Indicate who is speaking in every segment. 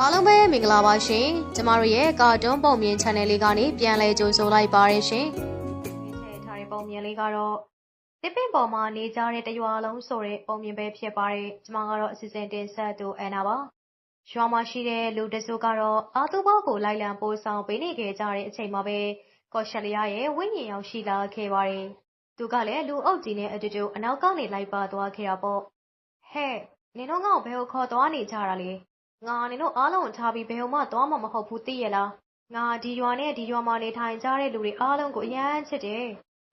Speaker 1: အားလုံးပဲမင်္ဂလာပါရှင်ကျမတို့ရဲ့ကာတွန်းပုံမြင် channel လေးကနေပြန်လည်ကြိုဆိုလိုက်ပါရရှင်ထည့်ထားတဲ့ပုံမြင်လေးကတော့တစ်ပင်ပေါ်မှာနေကြတဲ့တရွာလုံးဆိုတဲ့ပုံမြင်ပဲဖြစ်ပါတယ်ကျမကတော့အစီအစဉ်တင်ဆက်သူအန်နာပါရွာမှာရှိတဲ့လူတစုကတော့အာသူဘောကိုလိုက်လံပို့ဆောင်ပေးနေခဲ့ကြတဲ့အချိန်မှာပဲကော်ရှယ်လျာရဲ့ဝိညာဉ်ရောက်ရှိလာခဲ့ပါတယ်သူကလည်းလူအုပ်ကြီးနဲ့အတူတူအနောက်ကနေလိုက်ပါသွားခဲ့တာပေါ့ဟဲ့နင်တို့ငါ့ကိုဘယ်ကိုခေါ်သွားနေကြတာလဲ ငါနင်တို့အားလုံးကိုထားပြီးဘယ်ဟိုမှသွားမှာမဟုတ်ဘူးသိရလားငါဒီရွာနဲ့ဒီရွာမှာနေထိုင်ကြတဲ့လူတွေအားလုံးကိုအယမ်းချစ်တယ်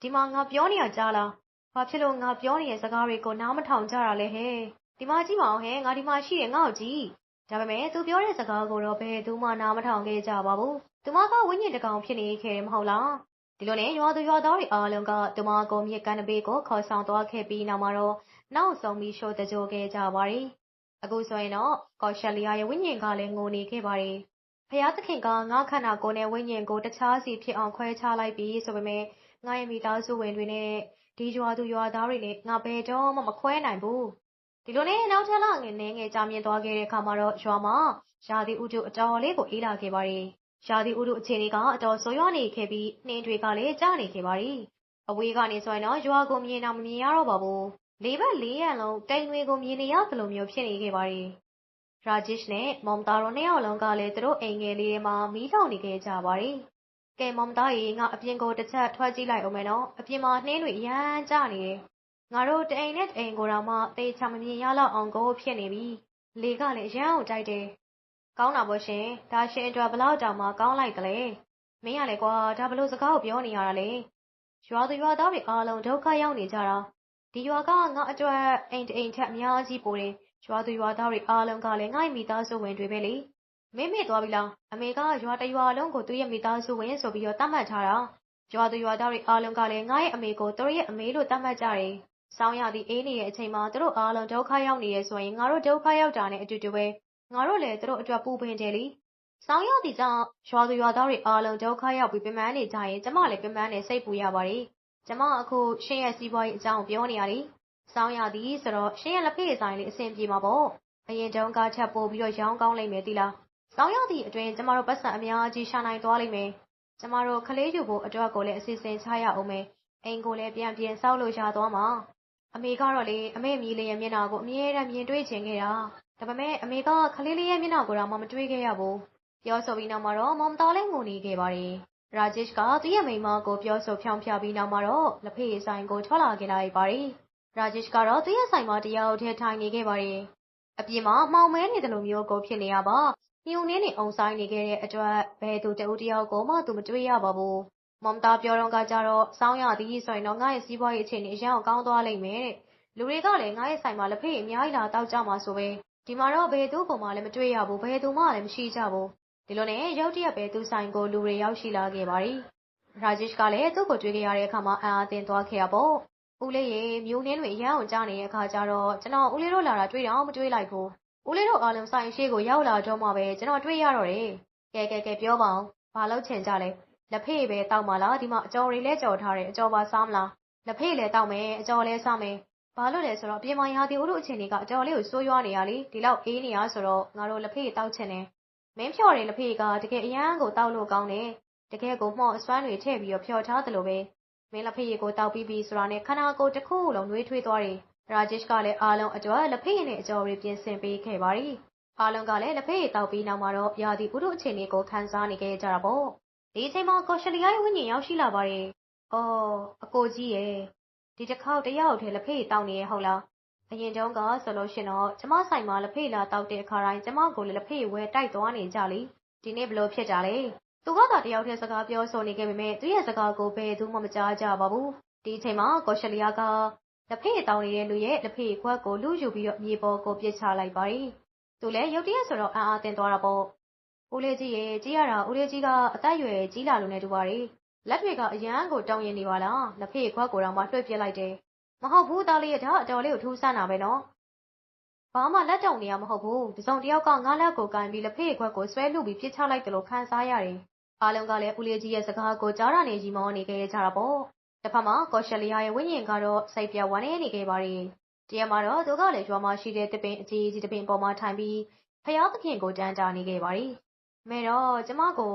Speaker 1: ဒီမှာငါပြောနေရကြားလားဘာဖြစ်လို့ငါပြောနေတဲ့စကားတွေကိုနားမထောင်ကြတာလဲဟဲ့ဒီမှာကြည့်ပါအောင်ဟဲ့ငါဒီမှာရှိတယ်ငါ့ကိုကြည့်ဒါပေမဲ့သူပြောတဲ့စကားကိုတော့ဘယ်သူမှနားမထောင်ခဲ့ကြပါဘူးသူမကဝိညာဉ်တကောင်ဖြစ်နေခဲ့တယ်မဟုတ်လားဒီလိုနဲ့ရွာသူရွာသားတွေအားလုံးကသူမကိုမြစ်ကမ်းဘေးကိုခေါ်ဆောင်သွားခဲ့ပြီးနောက်မှာတော့နောက်ဆုံးပြီးရှို့တကြိုခဲ့ကြပါတယ် အခုဆိုရင်တော့ ကော်ရှယ်လီယာရဲ့ဝိညာဉ်ကလည်း ငိုနေခဲ့ပါတယ်ဖျားသခင်က ငါခန္ဓာကိုယ်နဲ့ ဝိညာဉ်ကို တခြားစီဖြစ်အောင် ခွဲခြားလိုက်ပြီးဆိုပေမဲ့ ငါရဲ့မိသားစုဝင်တွေနဲ့ ဒီရွာသူရွာသားတွေနဲ့ ငါ ဘယ်တော့မှ မခွဲနိုင်ဘူး ဒီလိုနဲ့ နောက်ထပ်လငယ်နေငယ်ကြာမြင့်သွားခဲ့တဲ့အခါမှာတော့ ရွာမှာ ရာသီဥတု အတော်လေးကို အေးလာခဲ့ပါတယ် ရာသီဥတုအခြေအနေက အတော်ဆိုးရွားနေခဲ့ပြီး နှင်းတွေကလည်း ကျနေခဲ့ပါတယ် အဝေးကနေဆိုရင်တော့ ရွာကိုမြင်တော့မမြင်ရတော့ပါဘူး လေးဘက်လေးရန်လုံးတိမ်တွေကိုမြင်နေရသလိုမျိုးဖြစ်နေခဲ့ပါတယ်။ရာဂျစ်နဲ့မောင်တာတို့နှစ်ယောက်လုံးကလည်းသူတို့အိမ်ငယ်လေးထဲမှာမီးလောင်နေခဲ့ကြပါတယ်။ကဲမောင်တာရေငါအပြင်ကိုတစ်ချက်ထွက်ကြည့်လိုက်အောင်မယ်နော်။အပြင်မှာနှင်းတွေရမ်းကြနေတယ်။ငါတို့တအိမ်နဲ့တအိမ်ကိုတော့မှတေချာမမြင်ရလောက်အောင်ကိုဖြစ်နေပြီ။လေကလည်းရမ်းအောင်တိုက်တယ်။ကောင်းတာပေါ့ရှင်။ဒါရှင်အတွက်ဘလောက်တောင်မှကောင်းလိုက်တယ်လေ။မင်းရလေကွာဒါဘလို့စကားကိုပြောနေရတာလေ။ရွာသူရွာသားတွေအားလုံးဒုက္ခရောက်နေကြတာ ဒီရွာကငါအတွက်အိမ်တအိမ်ထက်အများကြီးပိုတယ်ရွာသူရွာသားတွေအားလုံးကလည်းငါ့မိသားစုဝင်တွေပဲလေမင်းမေ့သွားပြီလားအမေကရွာတရွာလုံးကိုသူ့ရဲ့မိသားစုဝင်ဆိုပြီးတော့တတ်မှတ်ထားတာရွာသူရွာသားတွေအားလုံးကလည်းငါ့ရဲ့အမေကိုသူတို့ရဲ့အမေလို့တတ်မှတ်ကြတယ်ဆောင်းရသည့်အေးနေတဲ့အချိန်မှာသူတို့အားလုံးဒုက္ခရောက်နေရဆိုရင်ငါတို့ဒုက္ခရောက်တာနဲ့အတူတူပဲငါတို့လည်းသူတို့အတွက်ပူပင်တယ်လीဆောင်းရသည့်ကြောင့်ရွာသူရွာသားတွေအားလုံးဒုက္ခရောက်ပြီးပြမန်းနေကြရင်ကျမလည်းပြမန်းနေစိတ်ပူရပါတယ် ကျမအခုရှင်ရဲ့စီးပွားရေးအကြောင်းပြောနေရလေ။စောင်းရသည်ဆိုတော့ရှင်ရဲ့လက်ဖေးဆိုင်လေးအဆင်ပြေမှာပေါ့။အရင်တုန်းကချက်ပို့ပြီးတော့ရောင်းကောင်းလိမ့်မယ်သိလား။စောင်းရသည်အတွင်းကျမတို့ပတ်စံအများကြီးရှာနိုင်သွားလိမ့်မယ်။ကျမတို့ကလေးယူဖို့အတွက်ကိုလည်းအစီအစဉ်ချရအောင်မယ်။အိမ်ကိုလည်းပြန်ပြန်ဆောက်လို့ရသွားမှာ။အမေကတော့လေအမေမြည်လေးရဲ့မျက်နှာကိုအမြဲတမ်းမြင်တွေ့ချင်ခဲ့တာ။ဒါပေမဲ့အမေကကလေးလေးရဲ့မျက်နှာကိုတော့မှမတွေ့ခဲ့ရဘူး။ပြောဆိုပြီးနောက်မှာတော့မောင်သားလေးငိုနေခဲ့ပါတယ်။ ရာဂျစ်က သူ့ရဲ့မိန်းမကို ပြောဆိုဖြောင်းဖြပြီးနောက်မှာတော့ လက်ဖေးဆိုင်ကို ထွက်လာခဲ့လိုက်ပါတယ်။ရာဂျစ်ကတော့ သူ့ရဲ့ဆိုင်မှာ တယောက်တည်း ထိုင်နေခဲ့ပါတယ်။အပြင်မှာ မှောင်မဲနေတယ်လို့မျိုးကို ဖြစ်နေရပါ။ညှို့နှင်းနေအောင်ဆိုင်နေခဲ့တဲ့အတွက် ဘယ်သူတဦးတယောက်ကိုမှ သူမတွေ့ရပါဘူး။မမတာပြောတော့ကကြတော့စောင်းရသည်ဆိုရင်တော့ ငါ့ရဲ့စီးပွားရေးအခြေအနေ အရန်ကောင်းသွားလိမ့်မယ်တဲ့။လူတွေကလည်း ငါ့ရဲ့ဆိုင်မှာ လက်ဖေးအများကြီးလာတောက်ကြမှာဆိုပဲ။ဒီမှာတော့ ဘယ်သူ့ကိုမှလည်း မတွေ့ရဘူး ဘယ်သူမှလည်း မရှိကြဘူး ဒီလိုနဲ့ရုတ်တရက်ပဲသူဆိုင်ကိုလူတွေရောက်ရှိလာခဲ့ပါတယ်။ရာဂျစ်ကလည်းသူ့ကိုတွေ့ခဲ့ရတဲ့အခါမှာအံ့အားသင့်သွားခဲ့တာပေါ့။ဦးလေးရေမျိုးနှင်းတွေရမ်းအောင်ကြားနေတဲ့အခါကျတော့ကျွန်တော်ဦးလေးတို့လာတာတွေ့တော့မတွေ့လိုက်ဘူး။ဦးလေးတို့အားလုံးဆိုင်ရှိကိုရောက်လာတော့မှပဲကျွန်တော်တွေ့ရတော့တယ်။ကဲကဲကဲပြောပါအောင်။ဘာလို့ချင်ကြလဲ။လက်ဖေးပဲတောက်မှလားဒီမှာအကျော်တွေလည်းကြော်ထားတယ်အကျော်ပါစားမလား။လက်ဖေးလည်းတောက်မယ်အကျော်လည်းစားမယ်။ဘာလို့လဲဆိုတော့အပြင်မှာရာသီဥတုအခြေအနေကအတော်လေးကိုဆိုးရွားနေရလေဒီလောက်အေးနေရဆိုတော့ငါတို့လက်ဖေးတောက်ချင်တယ် မင်းဖြော်တဲ့လက်ဖေးကတကယ်အရန်ကိုတောက်လို့ကောင်းတယ်တကယ်ကိုမှော့အစွမ်းတွေထည့်ပြီးတော့ဖြော်ထားသလိုပဲမင်းလက်ဖေးကိုတောက်ပြီးပြီဆိုတာနဲ့ခန္ဓာကိုယ်တစ်ခုလုံးနှွေးထွေးသွားတယ်ရာဂျစ်ကလည်းအားလုံးအတွက်လက်ဖေးနဲ့အကျော်တွေပြင်ဆင်ပေးခဲ့ပါတယ်အားလုံးကလည်းလက်ဖေးတောက်ပြီးနောက်မှာတော့ရာသီဥတုအခြေအနေကိုခန်းစားနေခဲ့ကြတာပေါ့ဒီအချိန်မှာကော်ရှလီယာရဲ့ဝိညာဉ်ရောက်ရှိလာပါတယ်အော်အကိုကြီးရဲ့ဒီတစ်ခေါက်တယောက်တည်းလက်ဖေးတောက်နေရဟုတ်လား အရင်တုန်းကဆိုလို့ရှင်တော့ကျမဆိုင်မှာလက်ဖေးလာတောက်တဲ့အခါတိုင်းကျမကိုလည်းလက်ဖေးဝဲတိုက်သွားနေကြလေဒီနေ့ဘလို့ဖြစ်ကြလဲသူကသာတယောက်တည်းစကားပြောဆိုနေခဲ့ပေမဲ့သူရဲ့စကားကိုဘယ်သူမှမကြားကြပါဘူးဒီအချိန်မှာကော်ရှလီယာကလက်ဖေးတောင်းနေတဲ့လူရဲ့လက်ဖေးခွက်ကိုလူယူပြီးတော့မြေပေါ်ကိုပြစ်ချလိုက်ပါတယ်သူလည်းရုတ်တရက်ဆိုတော့အံ့အားသင့်သွားတာပေါ့ဦးလေးကြီးရဲ့ကြီးရတာဦးလေးကြီးကအသက်ရွယ်ကြီးလာလို့နေတူပါတယ်လက်တွေကအရန်ကိုတောင်းရင်နေပါလားလက်ဖေးခွက်ကိုတော့မှလွှတ်ပြစ်လိုက်တယ် မဟုတ်ဘူးသားလေးဒါအတော်လေးကိုထူးဆန်းတာပဲနော်ဘာမှလက်တုံနေရမဟုတ်ဘူးတစုံတယောက်ကငါလက်ကိုကန်ပြီးလက်ဖေးခွက်ကိုဆွဲလူပြီးပြစ်ချလိုက်တယ်လို့ခံစားရတယ်အားလုံးကလည်းဦးလေးကြီးရဲ့စကားကိုကြားရနေကြီးမောနေခဲ့ကြတာပေါ့တစ်ဖက်မှာကော်ရှယ်လီယာရဲ့ဝိညာဉ်ကတော့စိတ်ပြဝမ်းနေနေခဲ့ပါတယ်တရက်မှာတော့သူကလည်းရွာမှာရှိတဲ့တပင်အကြီးကြီးတပင်ပေါ်မှာထိုင်ပြီးဖယားသခင်ကိုတန်းတာနေခဲ့ပါတယ်။မဲတော့ကျမကို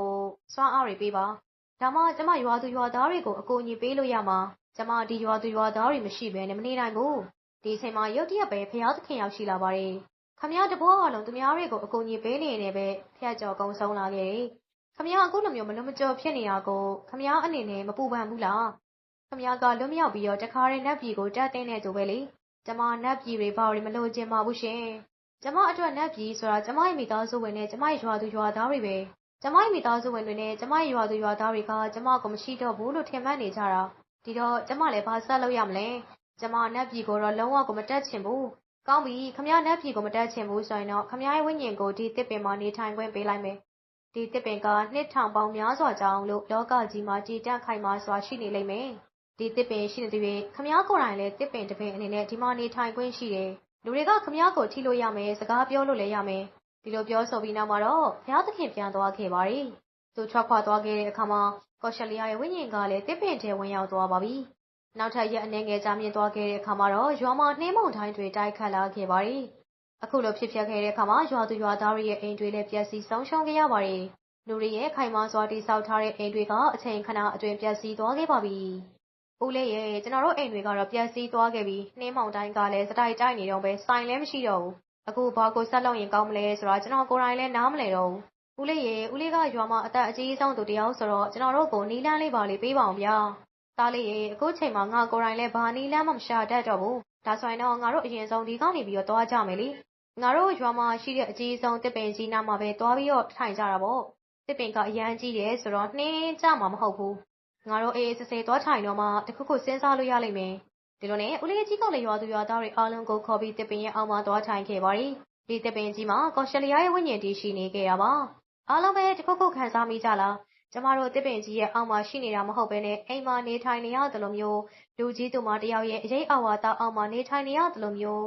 Speaker 1: စွမ်းအားတွေပေးပါ။ဒါမှကျမရွာသူရွာသားတွေကိုအကူအညီပေးလို့ရမှာ။ ကျမဒီရွာသူရွာသားတွေမရှိဘဲနဲ့မနေနိုင်ဘူး။ဒီအချိန်မှာရုတ်တရက်ပဲဖယားသခင်ရောက်ရှိလာပါတယ်။ခမည်းတဘောအလုံးသူများတွေကိုအကူအညီပေးနေနေပဲဖျက်ကျော်ကုံဆုံးလာခဲ့တယ်။ခမည်းအခုလိုမျိုးမလွန်မကျော်ဖြစ်နေတာကိုခမည်းအနေနဲ့မပူပန်ဘူးလား။ခမည်းကလွတ်မြောက်ပြီးတော့တခါရဲနတ်ပြည်ကိုတက်တဲ့နေသူပဲလေ။ကျမနတ်ပြည်တွေဘာတွေမလို့ကျင်ပါဘူးရှင်။ကျမအတွက်နတ်ပြည်ဆိုတာကျမရဲ့မိသားစုဝင်နဲ့ကျမရဲ့ရွာသူရွာသားတွေပဲ။ကျမရဲ့မိသားစုဝင်တွေနဲ့ကျမရဲ့ရွာသူရွာသားတွေကကျမကိုမရှိတော့ဘူးလို့ထင်မှတ်နေကြတာ။ ဒီတော့ကျမလည်းဘာဆက်လုပ်ရမလဲ။ကျမနတ်ပြည်ကိုတော့လုံးဝကိုမတက်ချင်ဘူး။ကောင်းပြီခမည်းနတ်ပြည်ကိုမတက်ချင်ဘူးဆိုရင်တော့ခမည်းရဲ့ဝိညာဉ်ကိုဒီတစ်ပင်မှာနေထိုင်ခွင့်ပေးလိုက်မယ်။ဒီတစ်ပင်ကနှစ်ထောင်ပေါင်းများစွာကြောင်းလို့လောကကြီးမှာကြည်တန့်ခိုင်မာစွာရှိနေလိမ့်မယ်။ဒီတစ်ပင်ရှိတဲ့တွေခမည်းကိုယ်တိုင်လည်းတစ်ပင်တစ်ပင်အနေနဲ့ဒီမှာနေထိုင်ခွင့်ရှိတယ်။လူတွေကခမည်းကိုထိလို့ရမယ်စကားပြောလို့လည်းရမယ်။ဒီလိုပြောဆိုပြီးနောက်မှာတော့ဘုရားသခင်ပြန်သွားခဲ့ပါတယ်။သူထွက်ခွာသွားခဲ့တဲ့အခါမှာကောရှလီယာရဲ့ဝိညာဉ်ကလည်းတစ်ပင်ထဲဝင်ရောက်သွားပါပြီ။နောက်ထပ်ရက်အနည်းငယ်ကြာမြင့်သွားခဲ့တဲ့အခါမှာတော့ရွာမှာနှင်းမုန်တိုင်းတွေတိုက်ခတ်လာခဲ့ပါတယ်။အခုလိုဖြစ်ပျက်ခဲ့တဲ့အခါမှာရွာသူရွာသားတွေရဲ့အိမ်တွေလည်းပျက်စီးဆုံးရှုံးခဲ့ရပါတယ်။လူတွေရဲ့ခိုင်မာစွာတည်ဆောက်ထားတဲ့အိမ်တွေကအချိန်ခဏအတွင်းပျက်စီးသွားခဲ့ပါပြီ။ဦးလေးရဲ့ကျွန်တော်တို့အိမ်တွေကတော့ပျက်စီးသွားခဲ့ပြီးနှင်းမုန်တိုင်းကလည်းစတိုက်တိုက်နေတော့ပဲဆိုင်လည်းမရှိတော့ဘူး။အခုဘာကိုဆက်လုပ်ရင်ကောင်းမလဲဆိုတာကျွန်တော်ကိုယ်တိုင်လည်းနားမလည်တော့ဘူး။ ဦးလေးရဲ့ဦးလေးကရွာမှာအသက်အကြီးဆုံးသူတယောက်ဆိုတော့ကျွန်တော်တို့ကိုနီးလန်းလေးပါလေးပေးပါအောင်ဗျာ။သားလေးရေအခုချိန်မှာငါကိုယ်တိုင်လည်းဘာနီးလန်းမှမရှာတတ်တော့ဘူး။ဒါဆိုရင်တော့ငါတို့အရင်ဆုံးဒီကနေပြီးတော့သွားကြမယ်လေ။ငါတို့ရွာမှာရှိတဲ့အကြီးဆုံးတစ်ပင်ကြီးနားမှာပဲသွားပြီးတော့ထိုင်ကြတာပေါ့။တစ်ပင်ကအရန်ကြီးတယ်ဆိုတော့နှင်းကြမှာမဟုတ်ဘူး။ငါတို့အေးစစ်စစ်သွားထိုင်တော့မှတခုခုစဉ်းစားလို့ရလိမ့်မယ်။ဒီလိုနဲ့ဦးလေးကြီးကလည်းရွာသူရွာသားတွေအားလုံးကိုခေါ်ပြီးတစ်ပင်ရဲ့အောက်မှာသွားထိုင်ခဲ့ပါရီ။ဒီတစ်ပင်ကြီးမှာကော်ရှလီယာရဲ့ဝိညာဉ်တည်ရှိနေခဲ့ရပါ။ အားလုံးပဲတခုခုခံစားမိကြလား။ကျမတို့တစ်ပင်ကြီးရဲ့အောက်မှာရှိနေတာမဟုတ်ဘဲနဲ့အိမ်မှာနေထိုင်နေရတယ်လို့မျိုးလူကြီးသူမတယောက်ရဲ့အရေးအဝါဒအောက်မှာနေထိုင်နေရတယ်လို့မျိုး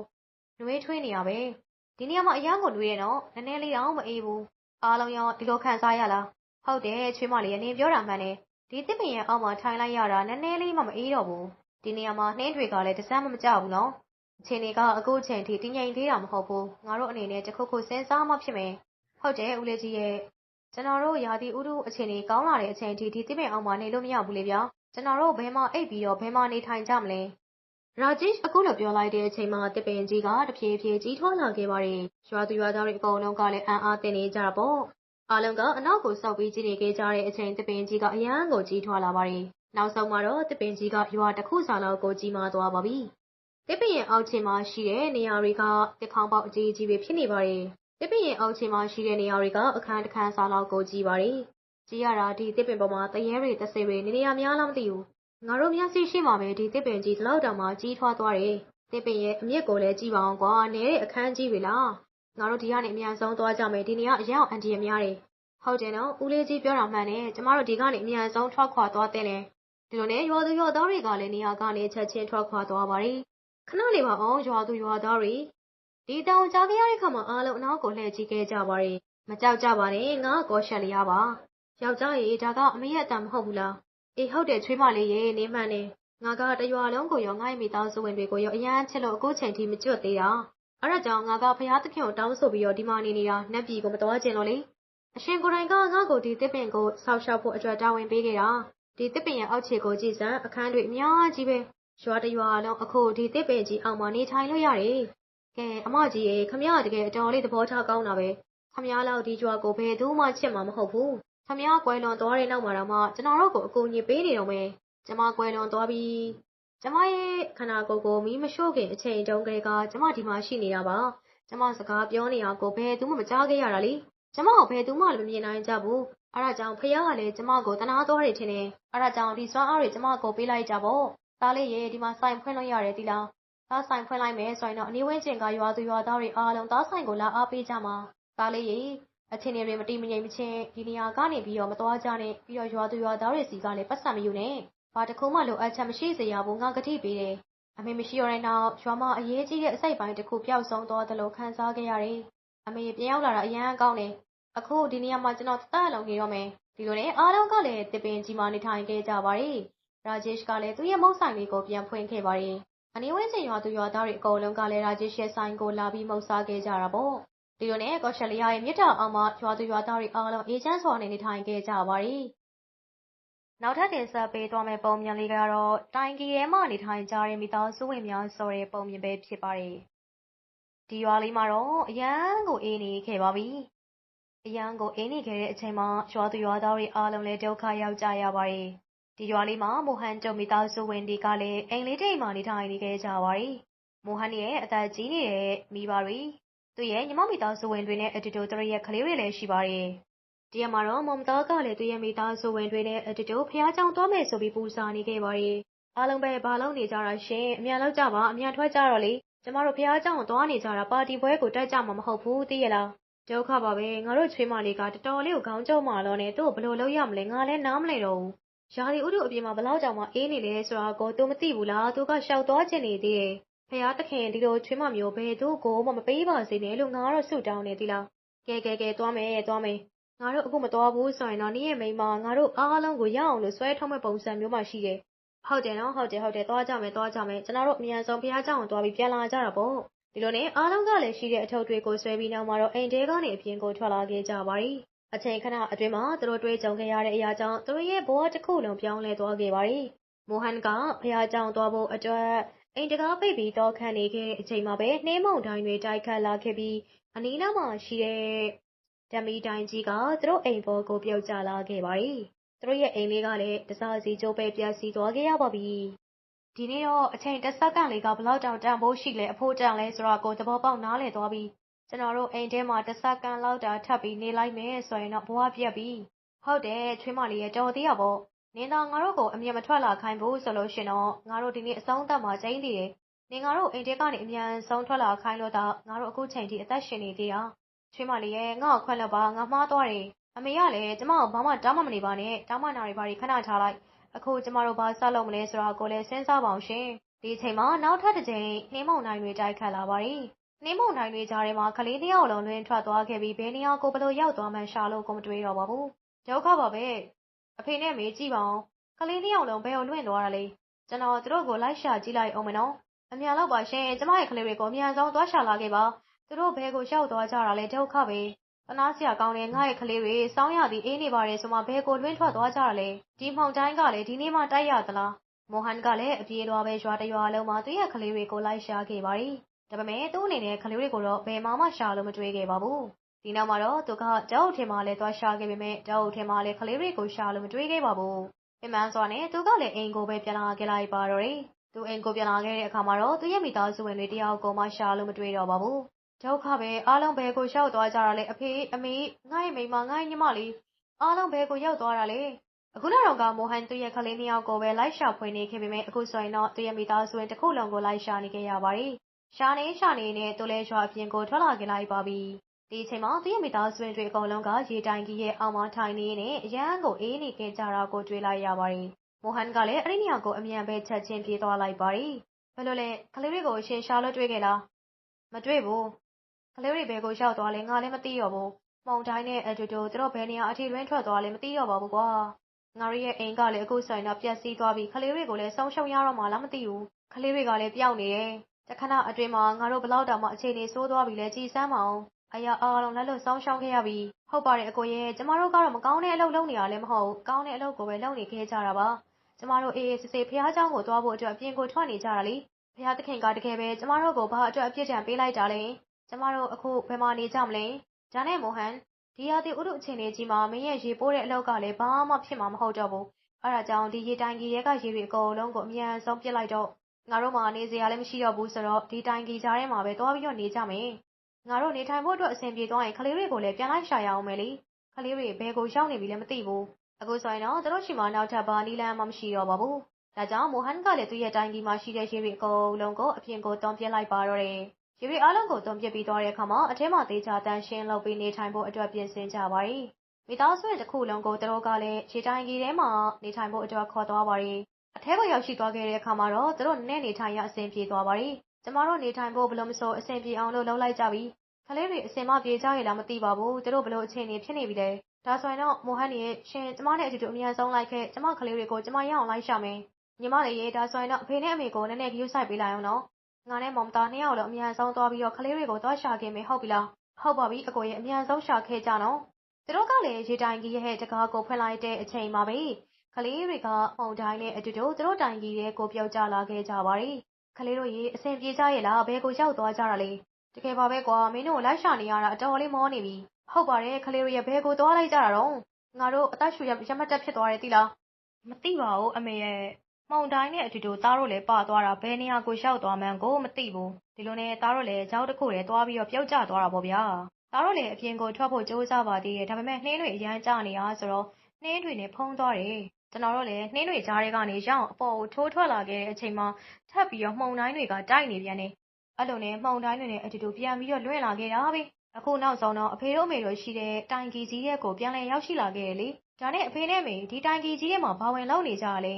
Speaker 1: နှွေးထွေးနေရပဲ။ဒီနေရာမှာအရန်ကိုနှွေးရနော်။နည်းနည်းလေးတော့မအေးဘူး။အားလုံးရောဒီလိုခံစားရလား။ဟုတ်တယ်ချွေးမလေးအနေပြောတာမှန်တယ်။ဒီတစ်ပင်ရဲ့အောက်မှာထိုင်လိုက်ရတာနည်းနည်းလေးမှမအေးတော့ဘူး။ဒီနေရာမှာနှင်းတွေကလည်းတစမ်းမမကြဘူးနော်။အချိန်တွေကအခုအချိန်ထိတည်ငြိမ်သေးတာမဟုတ်ဘူး။ငါတို့အနေနဲ့တခုခုစဉ်းစားမှဖြစ်မယ်။ ဟုတ်တယ်ဦးလေးကြီးရဲ့ကျွန်တော်တို့ရာသီဥတုအခြေအနေကောင်းလာတဲ့အချိန်ထိဒီတစ်ပင်အောက်မှာနေလို့မရဘူးလေဗျာ။ကျွန်တော်တို့ဘယ်မှာအိပ်ပြီးတော့ဘယ်မှာနေထိုင်ကြမလဲ။ရာဂျစ်အခုလိုပြောလိုက်တဲ့အချိန်မှာတစ်ပင်ကြီးကတဖြည်းဖြည်းကြီးထွားလာခဲ့ပါတယ်။ရွာသူရွာသားတွေအကုန်လုံးကလည်းအံ့အားသင့်နေကြတာပေါ့။အားလုံးကအနောက်ကိုစောက်ပြီးကြည့်နေခဲ့ကြတဲ့အချိန်တစ်ပင်ကြီးကအရန်ကိုကြီးထွားလာပါတယ်။နောက်ဆုံးမှာတော့တစ်ပင်ကြီးကရွာတစ်ခုစာလောက်ကိုကြီးမားသွားပါပြီ။တစ်ပင်ရဲ့အောက်ခြေမှာရှိတဲ့နေရာတွေကတစ်ခေါင်းပေါက်အကြီးကြီးပဲဖြစ်နေပါတယ်။ တစ်ပင်ရဲ့အောက်ခြေမှာရှိတဲ့နေရာတွေကအခန်းတစ်ခန်းစာလောက်ကိုကြီးပါတယ်။ကြီးရတာဒီတစ်ပင်ပေါ်မှာတရေတွေတစ်စေတွေနေနေရများလားမသိဘူး။ငါတို့မျက်စိရှိမှပဲဒီတစ်ပင်ကြီးဒီလောက်တောင်မှကြီးထွားသွားတယ်။တစ်ပင်ရဲ့အမြင့်ကိုလည်းကြည့်ပါအောင်ကွာ။နေတဲ့အခန်းကြီးတွေလား။ငါတို့ဒီကနေအမြန်ဆုံးသွားကြမယ်။ဒီနေရာအရောက်အန်တီရများတယ်။ဟုတ်တယ်နော်ဦးလေးကြီးပြောတာမှန်တယ်။ကျမတို့ဒီကနေအမြန်ဆုံးထွက်ခွာသွားတဲ့လေ။ဒီလိုနဲ့ရွာသူရွာသားတွေကလည်းနေရာကနေချက်ချင်းထွက်ခွာသွားပါရီ။ခဏနေပါအောင်ရွာသူရွာသားတွေ ဒီတောင်ကြားကြရတဲ့ခါမှာအားလုံးအနောက်ကိုလှည့်ကြည့်ခဲ့ကြပါရီ။မကြောက်ကြပါနဲ့ငါကောရှက်လျားပါ။ယောက်ျားရေဒါကအမေရဲ့အတန်မဟုတ်ဘူးလား။အေးဟုတ်တယ်ချွေးမလေးရေနေမှန်နေ။ငါကတရွာလုံးကိုရောငါ့မိသားစုဝင်တွေကိုရောအရန်ချစ်လို့အခုချိန်ထိမကြွတ်သေးတာ။အဲ့ဒါကြောင့်ငါကဖျားသခင်ကိုတောင်းဆိုပြီးတော့ဒီမှာနေနေတာနတ်ပြည်ကိုမတော်ကျင်လို့လေ။အရှင်ကိုယ်တိုင်ကငါ့ကိုဒီတစ်ပင်ကိုဆောက်ရှောက်ဖို့အတွက်တာဝန်ပေးခဲ့တာ။ဒီတစ်ပင်ရဲ့အောက်ခြေကိုကြည့်စမ်းအခန်းတွေအများကြီးပဲ။ရွာတရွာလုံးအခုဒီတစ်ပင်ကြီးအောက်မှာနေထိုင်လို့ရတယ်။ ကဲအမကြီးရေခမရတကယ်အတော်လေးသဘောထားကောင်းတာပဲ။ခမရလောက်ဒီကြွားကိုဘယ်သူမှချစ်မှာမဟုတ်ဘူး။ခမရကွယ်လွန်သွားတဲ့နောက်မှာတော့မှကျွန်တော်တို့ကိုအကူအညီပေးနေတော့မယ်။ကျမကွယ်လွန်သွားပြီးကျမရဲ့ခန္ဓာကိုယ်ကိုမီးမရှို့ခင်အချိန်တုန်းကလေးကကျမဒီမှာရှိနေတာပါ။ကျမစကားပြောနေတာကိုဘယ်သူမှမကြားခဲ့ရတာလေ။ကျမကိုဘယ်သူမှလည်းမမြင်နိုင်ကြဘူး။အဲဒါကြောင့်ဖခင်ကလည်းကျမကိုတနာသွားတယ်ထင်တယ်။အဲဒါကြောင့်ဒီစွမ်းအားတွေကျမကိုပေးလိုက်ကြပေါ့။သားလေးရေဒီမှာဆိုင်ဖွင့်လို့ရတယ်ဒီလား။ သားဆိုင်ဖွင့်လိုက်မယ်ဆိုရင်တော့အနည်းဝန်းကျင်ကရွာသူရွာသားတွေအားလုံးသားဆိုင်ကိုလာအားပေးကြမှာ။သားလေးရေအချင်းတွေမတိမငြိမ်မချင်းဒီနေရာကနေပြီးတော့မသွားကြနဲ့ပြီးတော့ရွာသူရွာသားတွေစီကလည်းပတ်စံမယူနဲ့။ဘာတခုမှလိုအပ်ချက်မရှိစေရဘူးငါကတိပေးတယ်။အမေမရှိရတဲ့နောက်ရွာမှာအရေးကြီးတဲ့အစိတ်ပိုင်းတစ်ခုပျောက်ဆုံးသွားသလိုခံစားခဲ့ရတယ်။အမေပြန်ရောက်လာတာအရန်ကောင်းတယ်။အခုဒီနေရာမှာကျွန်တော်တသက်လုံးနေတော့မယ်။ဒီလိုနဲ့အားလုံးကလည်းတစ်ပင်ကြီးမှနေထိုင်ခဲ့ကြပါရီ။ရာဂျေ့ရှ်ကလည်းသူ့ရဲ့မုတ်ဆိုင်လေးကိုပြန်ဖွင့်ခဲ့ပါရီ။ အနီးဝန်းကျင်ရွာသူရွာသားတွေအကုန်လုံးကလည်း ရာဂျေ့ရှ်ရဲ့ဆိုင်ကိုလာပြီး မုတ်စားခဲ့ကြတာပေါ့ ဒီလိုနဲ့ ကော့ရှယ်လီယာရဲ့ မြစ်တာအောင်မှာ ရွာသူရွာသားတွေအားလုံး အေးချမ်းစွာနဲ့ နေထိုင်ခဲ့ကြပါတယ်။နောက်ထပ်တင်ဆက်ပေးသွားမယ့် ပုံမြင်လေးကတော့ တိုင်ကီထဲမှာ နေထိုင်ကြတဲ့ မိသားစုဝင်များဆိုတဲ့ ပုံမြင်ပဲဖြစ်ပါတယ်။ဒီရွာလေးမှာတော့ အရန်ကို အေးနေခဲ့ပါပြီ။အရန်ကို အေးနေခဲ့တဲ့အချိန်မှာ ရွာသူရွာသားတွေအားလုံးလည်း ဒုက္ခရောက်ကြရပါတယ်။ ဒီရွာလေးမှာ မိုဟန်ကျုံမိသားစုဝင်တွေကလည်း အိမ်လေးတိမ်မှာ နေထိုင်နေခဲ့ကြပါတယ်။မိုဟန်ရဲ့ အသက်ကြီးနေတဲ့ မိဘတွေ သူ့ရဲ့ ညီမမိသားစုဝင်တွေနဲ့အတူတူ သူတို့ရဲ့ ကလေးတွေလည်း ရှိပါတယ်။ဒီရက်မှာတော့မုံသားကလည်း သူ့ရဲ့မိသားစုဝင်တွေနဲ့အတူတူဖះကြောင်သွားမယ်ဆိုပြီး ပူစာနေခဲ့ပါတယ်။အားလုံးပဲ ဘာလုပ်နေကြတာရှင် အမြန်လောက်ကြပါ အမြန်ထွက်ကြတော့လေ ကျမတို့ဖះကြောင်သွားနေကြတာ ပါတီပွဲကို တက်ကြမှာ မဟုတ်ဘူး သိရလား ဒုက္ခပါပဲ ငါတို့ချွေးမလေးက တော်တော်လေးကို ခေါင်းကျုံမာတော့နဲ့သူ့ကို ဘယ်လိုလုပ်ရမလဲ ငါလည်း နားမလဲတော့ဘူး။ ရာသီဥတုအပြင်မှာဘလောက်ကြောင်မှ အေးနေလဲဆိုတာကို तू မသိဘူးလား။ तू ကရှောက်သွားချင်နေသေးတယ်။ဖယားသခင် ဒီလိုချွေးမမျိုး ဘယ်သူ့ကိုမှ မပေးပါစေနဲ့လို့ ငါကတော့ ဆုတောင်းနေသီလား။ကဲ ကဲ ကဲ သွားမယ်သွားမယ်။ငါတို့ အခု မသွားဘူးဆိုရင်တော့ နင့်ရဲ့မိန်းမ ငါတို့အားလုံးကို ရအောင်လို့ ဆွဲထုတ်မဲ့ပုံစံမျိုးမှရှိတယ်။ဟုတ်တယ်နော် ဟုတ်တယ် ဟုတ်တယ် သွားကြမယ် သွားကြမယ် ကျွန်တော်တို့ အမြန်ဆုံးဖယားကြောင်သွားပြီး ပြန်လာကြတာပေါ့။ဒီလိုနဲ့ အားလုံးကလည်းရှိတဲ့ အထုပ်တွေကို ဆွဲပြီးနောက်မှာတော့ အိမ်တဲကနေ အပြင်ကို ထွက်လာခဲ့ကြပါပြီ။ အချိန်ခဏအတွင်းမှာသူတို့တွေ့ကြုံခဲ့ရတဲ့အရာကြောင့်သူတို့ရဲ့ဘဝတစ်ခုလုံးပြောင်းလဲသွားခဲ့ပါတယ်။မိုဟန်ကဖះကြောင်သွားဖို့အတွက်အိမ်တကားပိတ်ပြီးတော့ခံနေခဲ့တဲ့အချိန်မှာပဲနှင်းမုန်တိုင်းတွေတိုက်ခတ်လာခဲ့ပြီးအနီးနားမှာရှိတဲ့ဓမီတိုင်းကြီးကသူတို့အိမ်ပေါ်ကိုပြုတ်ကျလာခဲ့ပါတယ်။သူတို့ရဲ့အိမ်လေးကလည်းတစားစီကျိုးပဲပျက်စီးသွားခဲ့ရပါပြီ။ဒီနေ့တော့အချိန်တစ်စက္ကန့်လေးကဘလောက်တောင်တန်ဖိုးရှိလဲအဖို့တန်လဲဆိုတာကိုသဘောပေါက်နားလည်သွားပြီး ကျွန်တော်တို့အိမ်ထဲမှာ တစ်စက္ကန့်လောက်တာထပ်ပြီးနေလိုက်မယ်ဆိုရင်တော့ ဘဝပြက်ပြီ ဟုတ်တယ် ချွေးမလေးရဲ့တော်သေးရပေါ့ နင်သာ ငါတို့ကိုအမြင်မထွက်လာခိုင်းဘူးဆိုလို့ရှင်တော့ ငါတို့ ဒီနေ့ အဆုံးသတ်မှာ ကျင်းသေးတယ် နင် ငါတို့အိမ်ထဲကနေ အမြန်ဆုံးထွက်လာခိုင်းလို့တော့ငါတို့အခုချိန်ထိ အသက်ရှင်နေသေးတာ ချွေးမလေးရဲ့ငါ့ကို ခွင့်လို့ပါ ငါမှားသွားတယ် အမေကလည်း ကျမကို ဘာမှ တောင်းမှမနေပါနဲ့ တောင်းမှနာတွေ ဘာတွေ ခဏထားလိုက် အခု ကျမတို့ ဘာဆက်လုပ်မလဲဆိုတာကိုလည်း စဉ်းစားပါအောင်ရှင် ဒီချိန်မှာ နောက်ထပ်တစ်ချိန်နှင်းမုန်တိုင်းတွေ တိုက်ခတ်လာပါတယ် နှင်းမုန်တိုင်းတွေကြားထဲမှာ ကလေးတယောက်လုံး လွင်ထွက်သွားခဲ့ပြီး ဘယ်နေရာကိုဘလို့ရောက်သွားမှန်း ရှာလို့ကို မတွေးတော့ပါဘူး ဒုက္ခပါပဲ အဖေနဲ့မေးကြည့်ပါဦး ကလေးတယောက်လုံး ဘယ်ကိုလွင့်သွားတာလဲ ကျွန်တော် သူတို့ကို လိုက်ရှာကြည့်လိုက်အောင်မနော် အမြန်လောက်ပါရှင် ကျမရဲ့ ကလေးတွေကို အမြန်ဆုံး သွားရှာလာခဲ့ပါ သူတို့ ဘယ်ကိုရောက်သွားကြတာလဲ ဒုက္ခပဲတနာစရာကောင်းတဲ့ငါ့ရဲ့ ကလေးတွေစောင်းရသည်အေးနေပါတယ်ဆိုမှ ဘယ်ကို လွင့်ထွက်သွားကြတာလဲ ဒီမှောင်တိုင်းကလည်း ဒီနေ့မှ တိုက်ရသလား မိုဟန်ကလည်း အပြေးတော်ပဲ ရွာတရွာလုံးမှာ သူ့ရဲ့ ကလေးတွေကို လိုက်ရှာခဲ့ပါတယ် ဒါပေမဲ့ သူ့အနေနဲ့ ကလေးတွေကိုတော့ ဘယ်မှမှ ရှာလို့မတွေ့ခဲ့ပါဘူး။ဒီနောက်မှာတော့ သူကတောအုပ်ထဲမှာလည်း သွားရှာခဲ့ပေမဲ့တောအုပ်ထဲမှာလည်း ကလေးတွေကို ရှာလို့မတွေ့ခဲ့ပါဘူး။ပြန်မှန်းစွာနဲ့ သူကလည်း အိမ်ကိုပဲ ပြန်လာခဲ့လိုက်ပါတော့တယ်။သူအိမ်ကို ပြန်လာခဲ့တဲ့အခါမှာတော့ သူ့ရဲ့မိသားစုဝင်တွေတယောက်ကိုမှ ရှာလို့မတွေ့တော့ပါဘူး။ဒုက္ခပဲ အားလုံး ဘယ်ကို ရောက်သွားကြတာလဲ အဖေ အမေ ငါ့ရဲ့မိမငါ့ရဲ့ညီမလေး အားလုံး ဘယ်ကို ရောက်သွားတာလဲ အခုနောက်တော့ကမိုဟန် သူ့ရဲ့ ကလေးနှစ်ယောက်ကိုပဲ လိုက်ရှာဖွေနေခဲ့ပေမဲ့ အခုဆိုရင်တော့ သူ့ရဲ့ မိသားစုဝင် တစ်ခုလုံးကို လိုက်ရှာနေခဲ့ရပါတယ် ရှာနေရှာနေနဲ့ သူလဲရွာအပြင်ကို ထွက်လာခဲ့လိုက်ပါပြီ။ဒီအချိန်မှာ သူ့ရဲ့မိသားစုဝင်တွေ အကုန်လုံးက ရေတိုင်ကြီးရဲ့အောက်မှာ ထိုင်နေနဲ့ အရန်ကို အေးနေခဲ့ကြတာကို တွေ့လိုက်ရပါတယ်။မိုဟန်ကလည်း အဲ့ဒီနေရာကို အမြန်ပဲ ချက်ချင်းပြေးသွားလိုက်ပါတယ်။ဘယ်လိုလဲ ကလေးတွေကို အရှင်ရှာလို့ တွေ့ခဲ့လား။မတွေ့ဘူး။ကလေးတွေ ဘယ်ကိုရောက်သွားလဲ ငါလည်း မသိတော့ဘူး။မုံတိုင်းနဲ့အတူတူ သူတို့ ဘယ်နေရာအထိတွင်းထွက်သွားလဲ မသိတော့ပါဘူးကွာ။ငါတို့ရဲ့အိမ်ကလည်း အခုဆိုရင်တော့ ပျက်စီးသွားပြီ ကလေးတွေကိုလည်း ဆုံးရှုံးရတော့မှလား မသိဘူး။ကလေးတွေကလည်း ပျောက်နေတယ် တခဏအတွင်းမှာငါတို့ဘလောက်တောင်မှအခြေအနေဆိုးသွားပြီလဲကြည်စမ်းမအောင်အရာအားလုံးလက်လွတ်ဆုံးရှုံးခဲ့ရပြီဟုတ်ပါတယ်အကိုရဲ့ကျမတို့ကတော့မကောင်းတဲ့အလုပ်လုပ်နေတာလည်းမဟုတ်ကောင်းတဲ့အလုပ်ကိုပဲလုပ်နေခဲ့ကြတာပါကျမတို့အေးအေးဆေးဆေးဖះเจ้าကိုသွားဖို့အတွက်အပြင်ကိုထွက်နေကြတာလေဖះသခင်ကတကယ်ပဲကျမတို့ကိုဘာအတွက်အပြစ်ဒဏ်ပေးလိုက်တာလဲကျမတို့အခုဘယ်မှာနေကြမလဲဒါနဲ့မိုဟန်ဒီရာသီဥတုအခြေအနေကြီးမှာမင်းရဲ့ရေပိုးတဲ့အလုပ်ကလည်းဘာမှဖြစ်မှာမဟုတ်တော့ဘူးအဲဒါကြောင့်ဒီရေတိုင်ကြီးရဲကရေတွေအကုန်လုံးကိုအမြန်ဆုံးပြစ်လိုက်တော့ ငါတို့မှာနေစရာလည်းမရှိတော့ဘူးဆိုတော့ဒီတိုင်ကီကြားထဲမှာပဲသွားပြီးတော့နေကြမယ်ငါတို့နေထိုင်ဖို့အတွက်အဆင်ပြေသွားရင်ကလေးတွေကိုလည်းပြန်လိုက်ရှာရအောင်မယ်လေကလေးတွေဘယ်ကိုရောက်နေပြီလဲမသိဘူးအခုဆိုရင်တော့တို့ရှိမှနောက်ထပ်ဘာနီလန်မှမရှိတော့ပါဘူးဒါကြောင့်မိုဟန်ကလည်းသူ့ရဲ့တိုင်ကီမှာရှိတဲ့ရေတွေအကုန်လုံးကိုအပြင်ကိုတွန်းပြလိုက်ပါတော့တယ်ရေတွေအားလုံးကိုတွန်းပြပြီးသွားတဲ့အခါမှာအထဲမှာသေးချာတန်းရှင်းလုပ်ပြီးနေထိုင်ဖို့အတွက်ပြင်ဆင်ကြပါတယ်မိသားစုရဲ့တစ်ခုလုံးကိုတို့ကလည်းခြေတိုင်ကြီးထဲမှာနေထိုင်ဖို့အတွက်ခေါ်သွားပါတယ် အထဲကို ရောက်ရှိသွားခဲ့တဲ့အခါမှာတော့ သူတို့နဲ့ နေထိုင်ရ အဆင်ပြေသွားပါတယ်။ကျမတို့ နေထိုင်ဖို့ဘလို့မဆို အဆင်ပြေအောင်လို့ လုပ်လိုက်ကြပြီ။ကလေးတွေ အဆင်မပြေကြရလား မသိပါဘူး။သူတို့ဘလို့အခြေအနေ ဖြစ်နေပြီလဲ။ဒါဆိုရင်တော့ မိုဟန်ရဲ့ရှင် ကျမနဲ့အတူတူ အမြန်ဆုံးလိုက်ခဲ့ ကျမကလေးတွေကို ကျမရအောင် လိုက်ရှာမယ်။ညီမလေးရဲ့ဒါဆိုရင်တော့ အဖေနဲ့ အမေကို နည်းနည်း view ဆိုင်ပေးလိုက်အောင်နော်။ငါနဲ့ မောင်တာနှစ်ယောက်လုံး အမြန်ဆုံးသွားပြီးတော့ ကလေးတွေကို သွားရှာခဲ့မယ် ဟုတ်ပြီလား။ဟုတ်ပါပြီ အကိုရဲ့အမြန်ဆုံး ရှာခဲ့ကြနော် သူတို့ကလည်း ရေတိုင်ကြီးရဲ့တကားကို ဖွင့်လိုက်တဲ့အချိန်မှာပဲ ကလေးတွေကမှုန်တိုင်းနဲ့အတူတူ သူတို့တိုင်ကြီးရဲ့ကို ပြုတ်ကျလာခဲ့ကြပါတယ် ကလေးတို့ရေ အဆင်ပြေကြရဲ့လား ဘယ်ကိုရောက်သွားကြတာလဲ တကယ်ပါပဲကွာ မင်းတို့လိုက်ရှာနေရတာ အတော်လေးမောနေပြီ ဟုတ်ပါတယ် ကလေးတို့ရေဘယ်ကိုသွားလိုက်ကြတာတော့ငါတို့ အသက်ရှူရရမတက်ဖြစ်သွားတယ်တိလား မသိပါဘူး အမေရဲ့မှုန်တိုင်းနဲ့အတူတူ သားတို့လည်း ပါသွားတာ ဘယ်နေရာကို ရောက်သွားမှန်းကို မသိဘူး ဒီလိုနဲ့ သားတို့လည်းကြောက်တစ်ခုတည်းသွားပြီးတော့ပြုတ်ကျသွားတာပေါ့ဗျာ သားတို့လည်း အပြင်ကိုထွက်ဖို့ ကြိုးစားပါသေးတယ် ဒါပေမဲ့ နှင်းတွေအရမ်းကျနေတာဆိုတော့ နှင်းတွေနဲ့ ဖုံးသွားတယ် ကျွန်တော်တို့လည်း နှင်းတွေကြားထဲကနေ ရောင်အပေါ်ကို ထိုးထွက်လာခဲ့တဲ့အချိန်မှာ ထပ်ပြီးတော့မှုန်တိုင်းတွေက တိုက်နေပြန်တယ် အဲ့လိုနဲ့မှုန်တိုင်းတွေနဲ့အတူတူ ပြန်ပြီးတော့ လွင့်လာခဲ့တာပဲ အခုနောက်ဆုံးတော့ အဖေတို့ အမေတို့ရှိတဲ့ တိုင်ကီကြီးရဲ့ကို ပြန်လည်ရောက်ရှိလာခဲ့တယ်လေ ဒါနဲ့ အဖေနဲ့အမေ ဒီတိုင်ကီကြီးရဲ့မှာ ဘာဝင်လောက်နေကြလဲ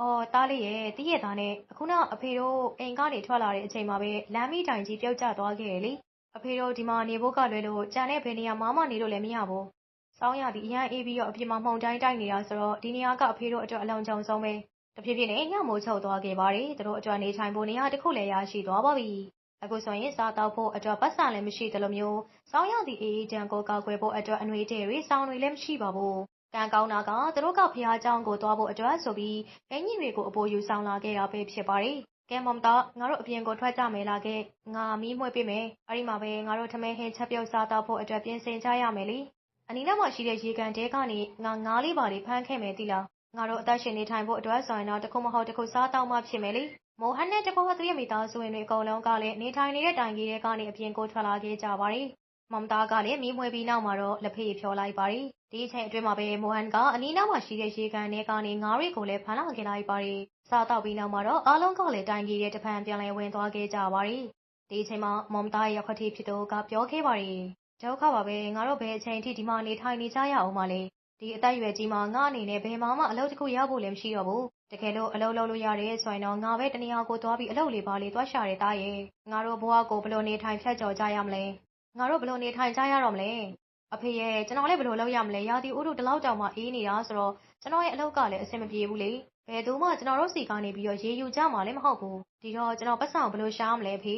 Speaker 1: အော်တားလေးရဲ့တည့်ရသားနဲ့အခုနောက်အဖေတို့ အိမ်ကနေ ထွက်လာတဲ့အချိန်မှာပဲ လမ်းမီတိုင်ကြီး ပြုတ်ကျသွားခဲ့တယ်လေ အဖေတို့ ဒီမှာနေဖို့ကလွယ်လို့ကြံတဲ့ ဘယ်နေရာမှမနေလို့လည်း မရဘူး။ ဆောင်းရာသီ အရမ်းအေးပြီးတော့ အပြင်မှာ မုန်တိုင်းတိုက်နေတာဆိုတော့ ဒီနေရာက အဖေတို့အတွက် အလုံခြုံဆုံးပဲ။တဖြည်းဖြည်းနဲ့ ညမိုးချုပ်သွားခဲ့ပါတယ်။သူတို့အတွက် နေထိုင်ဖို့ နေရာတခုလည်း ရရှိသွားပါပြီ။အခုဆိုရင် စားသောက်ဖို့အတွက် ပိုက်ဆံလည်း မရှိသလိုမျိုး ဆောင်းရာသီ အအေးဒဏ်ကို ကာကွယ်ဖို့အတွက် အနွေးထည်တွေ၊စောင်တွေလည်း မရှိပါဘူး။ကံကောင်းတာက သူတို့က ဘုရားကျောင်းကို သွားဖို့အတွက်ဆိုပြီး အင်္ကျီတွေကို အပိုယူဆောင်လာခဲ့တာပဲ ဖြစ်ပါတယ်။"ကဲ မောင်မောင်သောက်၊ငါတို့ အပြင်ကို ထွက်ကြမယ်လာခဲ့။ငါ မီးမွှေးပေးမယ်။အဲဒီမှာပဲ ငါတို့ ထမင်းဟင်း ချက်ပြုတ်စားသောက်ဖို့အတွက် ပြင်ဆင်ကြရမယ်လေ အနီးနားမှာရှိတဲ့ ရေကန်တဲကနေ ငါ ငါးလေးပါလေးဖမ်းခဲ့မယ်တိလား ငါတို့ အသက်ရှင်နေထိုင်ဖို့အတွက်ဆိုရင်တော့ တခုမဟုတ်တခု စားတော့မှဖြစ်မယ်လေ မိုဟန်နဲ့ တကောသူရဲ့ မိသားစုဝင်တွေ အကုန်လုံးကလည်း နေထိုင်နေတဲ့ တိုင်ကြီးတွေကနေ အပြင်ကို ထွက်လာခဲ့ကြပါတယ် မမသားကလည်း မီးမွှေးပြီးနောက်မှာတော့ လက်ဖေးဖြောလိုက်ပါတယ် ဒီအချိန်အတွင်းမှာပဲ မိုဟန်က အနီးနားမှာရှိတဲ့ ရေကန်ထဲကနေ ငါးတွေကိုလည်း ဖမ်းလာခဲ့လိုက်ပါတယ် စားတော့ပြီးနောက်မှာတော့ အားလုံးကလည်း တိုင်ကြီးရဲ့တဖန် ပြန်လဲဝင်သွားခဲ့ကြပါတယ် ဒီအချိန်မှာ မမသားရဲ့ရောက်ခတိဖြစ်သူက ပြောခဲ့ပါတယ် ဒုက္ခပါပဲငါတို့ဘယ်အချိန်ထိဒီမှာနေထိုင်နေကြရအောင်မလဲဒီအသက်အရွယ်ကြီးမှာငါအနေနဲ့ဘယ်မှမအလုပ်တစ်ခုရဖို့လည်းမရှိတော့ဘူးတကယ်လို့အလုပ်လုပ်လို့ရတယ်ဆိုရင်တော့ငါပဲတနေရာကိုသွားပြီးအလုပ်လေးပါလေးသွားရှာရတဲ့သားရဲ့ငါတို့ဘဝကိုဘယ်လိုနေထိုင်ဖြတ်ကျော်ကြရမလဲငါတို့ဘယ်လိုနေထိုင်ကြရတော့မလဲအဖေရဲ့ကျွန်တော်လည်းဘယ်လိုလုပ်ရမလဲရာသီဥတုတလောက်တောင်မှအေးနေတာဆိုတော့ကျွန်တော်ရဲ့အလုပ်ကလည်းအဆင်မပြေဘူးလေဘယ်သူမှကျွန်တော်တို့စီကနေပြီးတော့ရေယူကြမှာလည်းမဟုတ်ဘူးဒီတော့ကျွန်တော်ပတ်စံကိုဘယ်လိုရှာမလဲဖေ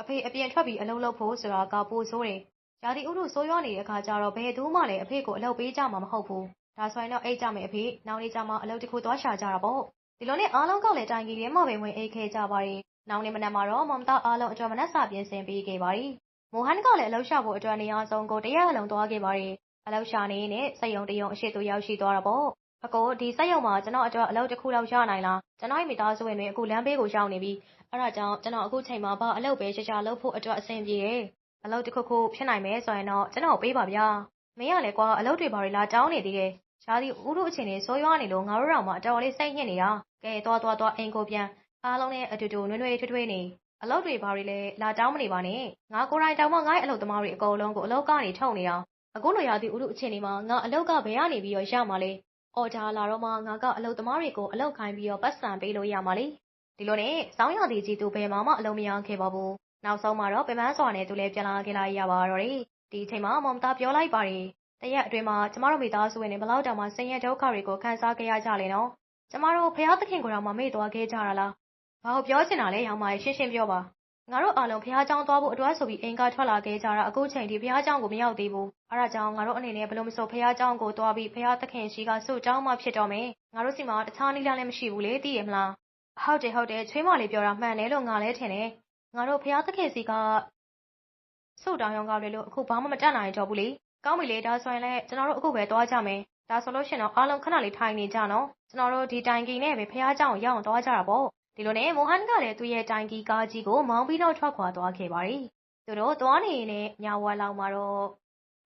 Speaker 1: အဖေအပြင်ထွက်ပြီးအလုပ်လုပ်ဖို့ဆိုတာကပိုဆိုးတယ် ရာသီဥတု ဆိုးရွားနေတဲ့အခါကျတော့ ဘယ်သူမှလည်း အဖေကို အလုပ်ပေးကြမှာ မဟုတ်ဘူး ဒါဆိုရင်တော့ အိတ်ကြမယ်အဖေ နောက်နေ့ကျမှ အလုပ်တစ်ခု သွားရှာကြတာပေါ့ ဒီလိုနဲ့ အားလုံးကလည်း တိုင်ကြီးထဲမှာပဲ ဝင်အိတ်ခဲကြပါတယ် နောက်နေ့မနက်မှာတော့မမတာအားလုံးအတွက် မနက်စာ ပြင်ဆင်ပေးခဲ့ပါတယ် မိုဟန်ကလည်း အလောက်ရှာဖို့အတွက် နေရာဆုံးကိုတရက်အလုံး သွားခဲ့ပါတယ်။အလောက်ရှာနေနဲ့ စက်ယုံတယုံအရှိတူရောက်ရှိသွားတာပေါ့။အကို ဒီစက်ယုံမှာ ကျွန်တော်အတွက် အလုပ်တစ်ခုလောက် ရနိုင်လား။ကျွန်တော်ရဲ့ မိသားစုဝင်တွေ အခု လမ်းဘေးကို ရောက်နေပြီ။အဲဒါကြောင့် ကျွန်တော် အခုချိန်မှာ ဘာအလုပ်ပဲ ရှာရှာလုပ်ဖို့အတွက် အဆင်ပြေတယ်။ အလုပ်တစ်ခုခုဖြစ်နိုင်မယ်ဆိုရင်တော့ကျွန်တော်ပေးပါဗျာ။မင်းကလည်းကွာအလုပ်တွေဘာတွေလာတောင်းနေသေးတယ်။ရှားဒီဥရုအခြေအနေဆိုးရွားနေလို့ငါတို့တော့မှအတော်လေးစိတ်ညစ်နေတာ။ကဲသွားသွားသွားအိမ်ကိုပြန်အားလုံးနဲ့အတူတူနွေ့နွေ့ထွေးထွေးနေအလုပ်တွေဘာတွေလဲလာတောင်းမနေပါနဲ့ငါကိုယ်တိုင်တောင်မှငါ့ရဲ့အလုပ်သမားတွေအကုန်လုံးကိုအလုပ်ကနေထုတ်နေတာအခုလိုရာသီဥတုအခြေအနေမှာငါအလုပ်ကဘယ်ကနေပြီးတော့ရမှာလဲအော်ဒါလာတော့မှငါကအလုပ်သမားတွေကိုအလုပ်ခိုင်းပြီးတော့ပတ်စံပေးလို့ရမှာလေဒီလိုနဲ့စောင်းရာသီကြီးသူဘယ်မှမအလုပ်မရခဲ့ပါဘူး နောက်ဆုံးမှာတော့ပင်ပန်းစွာနဲ့သူလည်းပြန်လာခဲ့လိုက်ရပါတော့တယ်ဒီအချိန်မှာမောင်သားပြောလိုက်ပါတယ်တရက်အတွင်းမှာကျမတို့မိသားစုဝင်တွေဘလောက်တောင်မှဆင်းရဲဒုက္ခတွေကိုခံစားခဲ့ရကြလဲနော်ကျမတို့ဖះသခင်ကိုတော့မမေ့သွားခဲ့ကြတာလားဘာလို့ပြောချင်တာလဲရောင်မရှင်းရှင်းပြောပါငါတို့အားလုံးဘုရားကျောင်းသွားဖို့အတွက်ဆိုပြီးအိမ်ကထွက်လာခဲ့ကြတာအခုချိန်ထိဘုရားကျောင်းကိုမရောက်သေးဘူး။အဲဒါကြောင့်ငါတို့အနေနဲ့ဘယ်လိုမဆိုဘုရားကျောင်းကိုသွားပြီးဘုရားသခင်ရှိကဆုတောင်းမှဖြစ်တော့မယ်။ငါတို့စီမှာတခြားနည်းလမ်းလည်းမရှိဘူးလေသိရမလား။ဟုတ်တယ်ဟုတ်တယ်ချွေးမလေးပြောတာမှန်တယ်လို့ငါလည်းထင်တယ်။ ငါတို့ဘုရားသခင်စီကဆုတောင်းရုံကလွယ်လို့အခုဘာမှမတတ်နိုင်တော့ဘူးလေ။ကောင်းပြီလေဒါဆိုရင်လည်းကျွန်တော်တို့အခုပဲသွားကြမယ်။ဒါဆိုလို့ရှင်တော့အားလုံးခဏလေးထိုင်နေကြနော်။ကျွန်တော်တို့ဒီတိုင်ကီနဲ့ပဲဘုရားကျောင်းရောက်အောင်သွားကြတာပေါ့။ဒီလိုနဲ့မိုဟန်ကလည်းသူ့ရဲ့တိုင်ကီကားကြီးကိုမောင်းပြီးတော့ထွက်ခွာသွားခဲ့ပါရီ။သူတို့သွားနေရင်ညဝါလောက်မှာတော့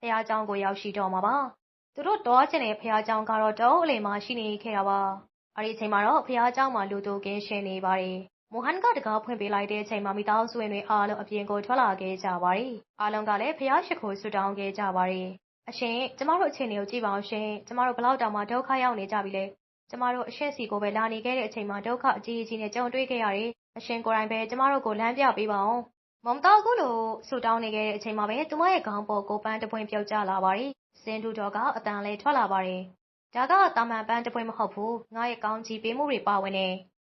Speaker 1: ဘုရားကျောင်းကိုရောက်ရှိတော့မှာပါ။သူတို့တော့ကျင်တဲ့ဘုရားကျောင်းကတော့တောအလယ်မှာရှိနေခဲ့တာပါ။အဲဒီအချိန်မှာတော့ဘုရားကျောင်းမှာလူတို့ကင်းရှင်းနေပါရီ။ မိုဟန်ကတကားဖွင့်ပေးလိုက်တဲ့အချိန်မှာ မိသားစုဝင်တွေအားလုံး အပြင်ကို ထွက်လာခဲ့ကြပါတယ်။အားလုံးကလည်းဖះရှိခိုးဆူတောင်းခဲ့ကြပါတယ်။အရှင် ကျမတို့ အခြေအနေကိုကြည့်ပါအောင်ရှင်။ကျမတို့ဘလောက်တောင်မှ ဒုက္ခရောက်နေကြပြီလဲ ကျမတို့ အရှက်စီကိုပဲ လာနေခဲ့တဲ့အချိန်မှာ ဒုက္ခအကြီးကြီးနဲ့ ကြုံတွေ့ခဲ့ရတယ်။အရှင်ကိုယ်တိုင်ပဲ ကျမတို့ကို လမ်းပြပေးပါအောင်။မမတာအခုလိုဆူတောင်းနေခဲ့တဲ့အချိန်မှာပဲ သူမရဲ့ခေါင်းပေါ် ကိုပန်းတပွင့်ပြုတ်ကျလာပါတယ်။စင်တူတော်ကအတန်လေးထွက်လာပါတယ်။ဒါကတာမန်ပန်းတပွင့် မဟုတ်ဘူး။ငါရဲ့ ကောင်းကြီးပေးမှုတွေ ပါဝင်နေ။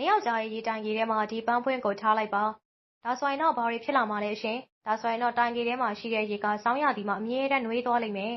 Speaker 1: နှစ်ယောက်ကြားရဲ့ရေတိုင်ရေထဲမှာဒီပန်းပွင့်ကိုထားလိုက်ပါဒါဆိုရင်တော့ဘာတွေဖြစ်လာမှာလဲရှင်ဒါဆိုရင်တော့တိုင်ကြီးထဲမှာရှိတဲ့ရေကစောင်းရသည်မှာအမြဲတမ်းနှွေးသွားလိမ့်မယ်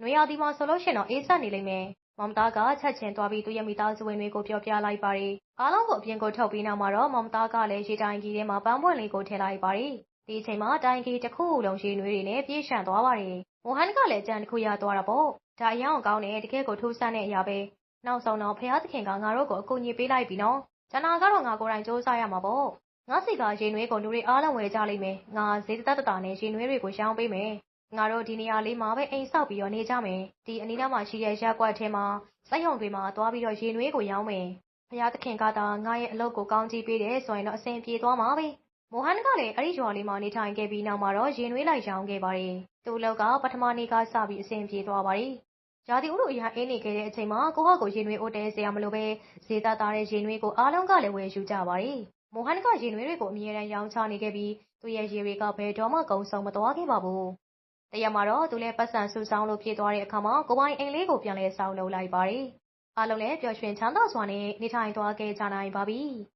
Speaker 1: နှွေးရသည်မှာဆိုလို့ရှင်တော့အေးဆက်နေလိမ့်မယ်မောင်သားကချက်ချင်းသွားပြီးသူ့ရဲ့မိသားစုဝင်တွေကိုပြောပြလိုက်ပါတယ်အားလုံးကိုအပြင်ကိုထုတ်ပြီးနောက်မှာတော့မောင်သားကလည်းရေတိုင်ကြီးထဲမှာပန်းပွင့်လေးကိုထည့်လိုက်ပါတယ်ဒီအချိန်မှာတိုင်ကြီးတစ်ခုလုံးရေနွေးတွေနဲ့ပြေးရှံသွားပါတယ်မိုဟန်ကလည်းကြံတစ်ခုရသွားတာပေါ့ဒါအယောင်ကောင်းတဲ့တကယ်ကိုထူးဆန်းတဲ့အရာပဲနောက်ဆုံးတော့ဖះသခင်ကငါတို့ကိုအကူအညီပေးလိုက်ပြီနော် ကျွန်တော်ကတော့ငါကိုယ်တိုင်စူးစမ်းရမှာပေါ့ငါစီကရေနွေးကိုလူတွေအားလုံးဝယ်ကြလိမ့်မယ်ငါဈေးသက်သက်တာနဲ့ရေနွေးတွေကိုရောင်းပေးမယ်ငါတို့ဒီနေရာလေးမှာပဲအိမ်ဆောက်ပြီးတော့နေကြမယ်ဒီအနီးနားမှာရှိတဲ့ရက်ကွက်ထဲမှာစက်ရုံတွေမှာသွားပြီးတော့ရေနွေးကိုရောင်းမယ်ဖះသခင်ကသာငါရဲ့အလုပ်ကိုကောင်းကြီးပေးတယ်ဆိုရင်တော့အဆင်ပြေသွားမှာပဲမိုဟန်ကလည်းအဲ့ဒီရွာလေးမှာနေထိုင်ခဲ့ပြီးနောက်မှာတော့ရင်နွေးလိုက်ရောင်းခဲ့ပါတယ်။သူ့အလောက်ကပထမနေ့ကစပြီးအဆင်ပြေသွားပါတယ်။ ရာသီဥတုအရာအေးနေခဲ့တဲ့အချိန်မှာ ကိုဟော့ကိုရင်နွေးအိုတဲစရာမလိုပဲဈေးသားသားတဲ့ရင်နွေးကို အားလုံးကလည်း ဝယ်ယူကြပါတယ်။မိုဟန်ကရင်နွေးတွေကို အမြဲတမ်း ရောင်းချနေခဲ့ပြီး သူ့ရဲ့ ရေတွေက ဘယ်တော့မှ ကုံဆုံးမသွားခဲ့ပါဘူး။တရက်မှာတော့ သူလည်းပတ်စံဆူဆောင်းလို့ဖြစ်သွားတဲ့အခါမှာ ကိုပိုင်အိမ်လေးကို ပြန်လဲဆောက်လုပ်လိုက်ပါတယ်။အားလုံးလည်း ပျော်ရွှင်ချမ်းသာစွာနဲ့ နေထိုင်သွားခဲ့ကြနိုင်ပါပြီ။